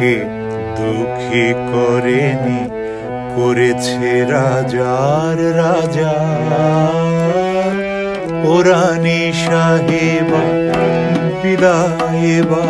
আমাকে দুঃখী করেনি করেছে রাজার রাজা। ওরানি সাহেবা বিদায় বা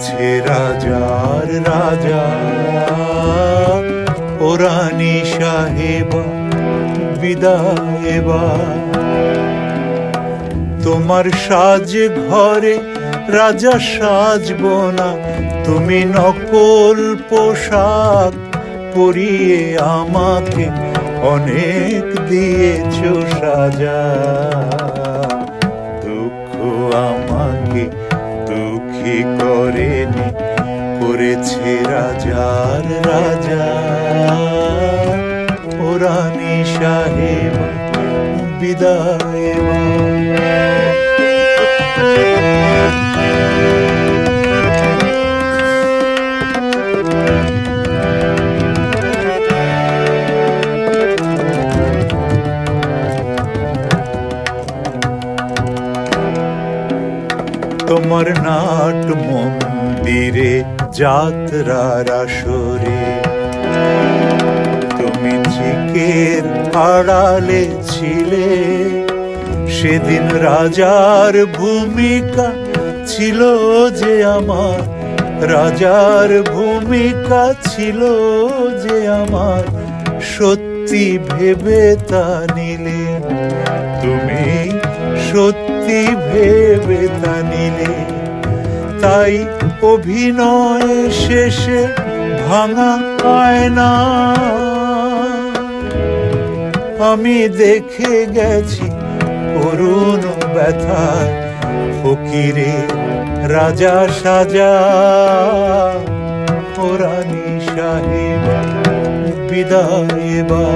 করেছে রাজার রাজা। ওরানি সাহেবা বিদায়বা তোমার সাজ ঘরে রাজা সাজব না, তুমি নকল পোশাক পরিয়ে আমাকে অনেক দিয়েছ সাজা। রাজার রাজা ওরানি সাহেব বিদায় বা। তোমার নাট মন্দিরে যাত্রার আসরে। তুমি চিকের আড়ালে ছিলে, সেদিন রাজার ভূমিকা ছিল যে আমার, রাজার ভূমিকা ছিল যে আমার, সত্যি ভেবে তা নিলে। তুমি সত্যি ভেবে তা তাই অভিনয় শেষে ভাঙা আয়না আমি দেখে গেছি করুণ ব্যথায় ফকিরে, রাজা সাজা ওরানি সাহেবা, বিদায় বা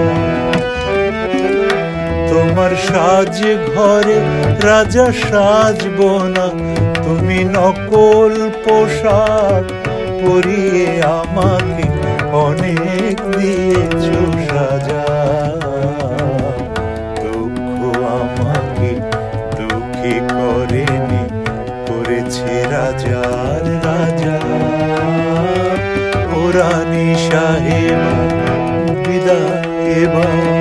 তোমার সাজ ঘরে রাজা সাজব না তুমি নকল পোশাক পরিয়ে আমাকে অনেক দিয়েছ সাজা। দুঃখ আমাকে দুঃখী করেনি, করেছে রাজার রাজা। ওরানি সাহেবা, বিদায় বা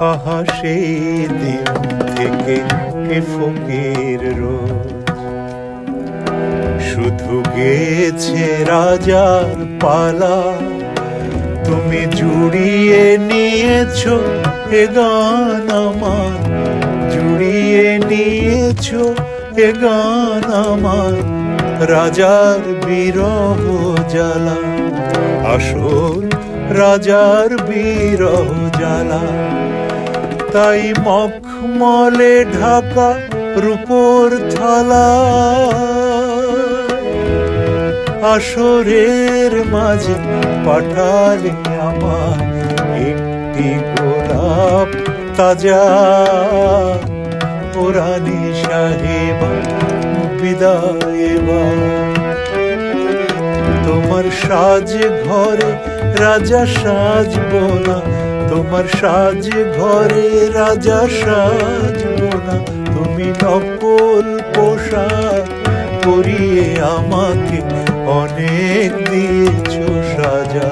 আহা দিন থেকে এ ফকির রোজ। শুধু গেছে রাজার পালা, তুমি জুড়িয়ে নিয়েছো এ গান আমার, জুড়িয়ে নিয়েছো এ গান আমার। রাজার বিরহ জ্বালা, আসল রাজার বিরহ জ্বালা। তাই মখমলে ঢাকা রূপর থালা আসরের মাঝে পাঠালে আমার একটি গোলাপ তাজা। ওরানি সাহেবা, বিদায় বা তোমার সাজ ঘরে রাজা সাজ না। তোমার সাজ ঘরে রাজা সাজ না। তুমি নকল পোশাক পরিয়ে আমাকে অনেক দিয়েছ সাজা।